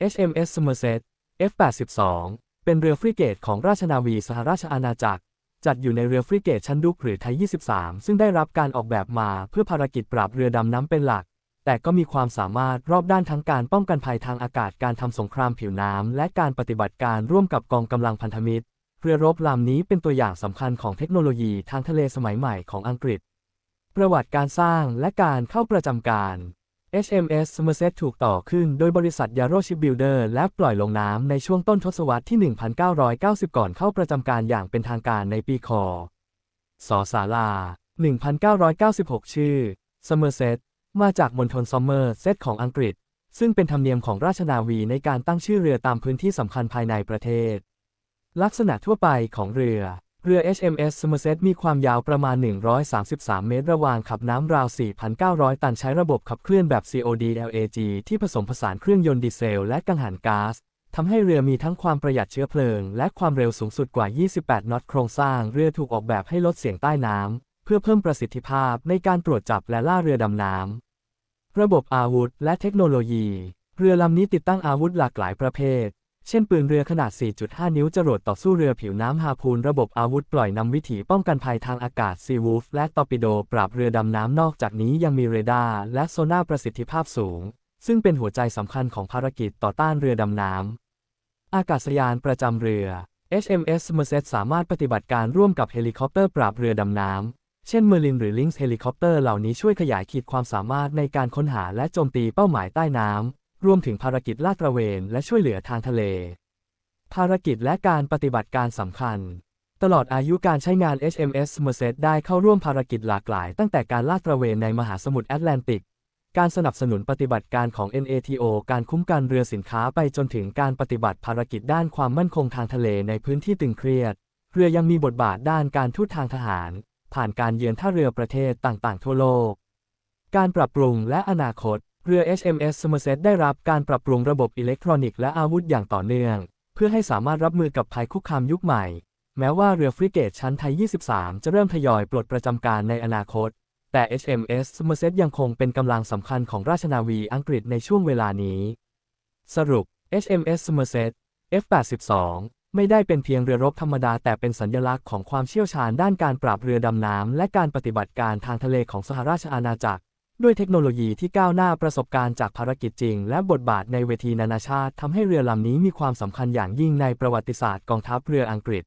HMS Somerset F82 เป็นเรือฟริเกตของราชนาวีสหราชอาณาจักร จัดอยู่ในเรือฟริเกตชั้นดุกหรือไทย 23 ซึ่งได้รับการออกแบบมาเพื่อภารกิจปราบเรือดำน้ำเป็นหลัก แต่ก็มีความสามารถรอบด้านทั้งการป้องกันภัยทางอากาศการทำสงครามผิวน้ำและการปฏิบัติการร่วมกับกองกำลังพันธมิตร เรือรบลำนี้เป็นตัวอย่างสำคัญของเทคโนโลยีทางทะเลสมัยใหม่ของอังกฤษ ประวัติการสร้างและการเข้าประจำการ HMS Somerset ถูกต่อขึ้นโดยบริษัท Yarrow Shipbuilder และปล่อยลงน้ำในช่วงต้นทศวรรษที่ 1990 ก่อนเข้าประจำการอย่างเป็นทางการในปีคศศาลา 1996 ชื่อ Somerset มาจากมณฑลซอมเมอร์เซตของอังกฤษ ซึ่งเป็นธรรมเนียมของราชนาวีในการตั้งชื่อเรือตามพื้นที่สำคัญภายในประเทศ ลักษณะทั่วไปของเรือ เรือ HMS Somerset มีความยาวประมาณ 133 เมตร ระวางขับน้ำราว 4,900 ตันใช้ระบบขับเคลื่อนแบบ COD LAG ที่ผสมผสานเครื่องยนต์ดีเซลและกังหันก๊าซทำให้เรือมีทั้งความประหยัดเชื้อเพลิง และความเร็วสูงสุดกว่า 28 นอตโครงสร้างเรือถูกออกแบบให้ลดเสียงใต้น้ำเพื่อเพิ่มประสิทธิภาพในการตรวจจับและล่าเรือดำน้ำระบบอาวุธ และเทคโนโลยี เรือลำนี้ติดตั้งอาวุธหลากหลายประเภท เช่นปืนเรือขนาด 4.5 นิ้วจรวดต่อสู้เรือผิวน้ำฮาพูนระบบอาวุธปล่อยนำวิถีป้องกันภัยทางอากาศซีวูฟและตอร์ปิโด ปราบเรือดำน้ำนอกจากนี้ยังมีเรดาร์และโซน่าประสิทธิภาพสูง ซึ่งเป็นหัวใจสำคัญของภารกิจต่อต้านเรือดำน้ำอากาศยานประจำเรือ HMS m e r s e t สามารถปฏิบัติการร่วมกับเฮลิคอปเตอร์ปราบเรือดำน้ำ เช่น Merlin หรือ Lynx เฮลิคอปเตอร์เหล่านี้ช่วยขยายขีดความสามารถในการค้นหาและโจมตีเป้าหมายใต้น้ำ รวมถึงภารกิจลาดตระเวนและช่วยเหลือทางทะเล ภารกิจและการปฏิบัติการสำคัญ ตลอดอายุการใช้งาน HMS m e r s e t ได้เข้าร่วมภารกิจหลากหลาย ตั้งแต่การลาดตระเวนในมหาสมุทรแอตแลนติก การสนับสนุนปฏิบัติการของ NATO การคุ้มกันเรือสินค้าไปจนถึงการปฏิบัติภารกิจด้านความมั่นคงทางทะเลในพื้นที่ตึงเครียด เรือยังมีบทบาทด้านการทูตทางทหาร ผ่านการเยือนท่าเรือประเทศต่างๆ ทั่วโลก การปรับปรุงและอนาคต เรือ HMS Somerset ได้รับการปรับปรุงระบบอิเล็กทรอนิกส์และอาวุธอย่างต่อเนื่อง เพื่อให้สามารถรับมือกับภัยคุกคามยุคใหม่ แม้ว่าเรือฟริเกตชั้นไทย 23 จะเริ่มทยอยปลดประจำการในอนาคต แต่ HMS Somerset ยังคงเป็นกำลังสำคัญของราชนาวีอังกฤษในช่วงเวลานี้ สรุป HMS Somerset F82 ไม่ได้เป็นเพียงเรือรบธรรมดาแต่เป็นสัญลักษณ์ของความเชี่ยวชาญด้านการปราบเรือดำน้ำและการปฏิบัติการทางทะเลของสหราชอาณาจักร ด้วยเทคโนโลยีที่ก้าวหน้าประสบการณ์จากภารกิจจริง และบทบาทในเวทีนานาชาติทำให้เรือลำนี้มีความสำคัญอย่างยิ่งในประวัติศาสตร์กองทัพเรืออังกฤษ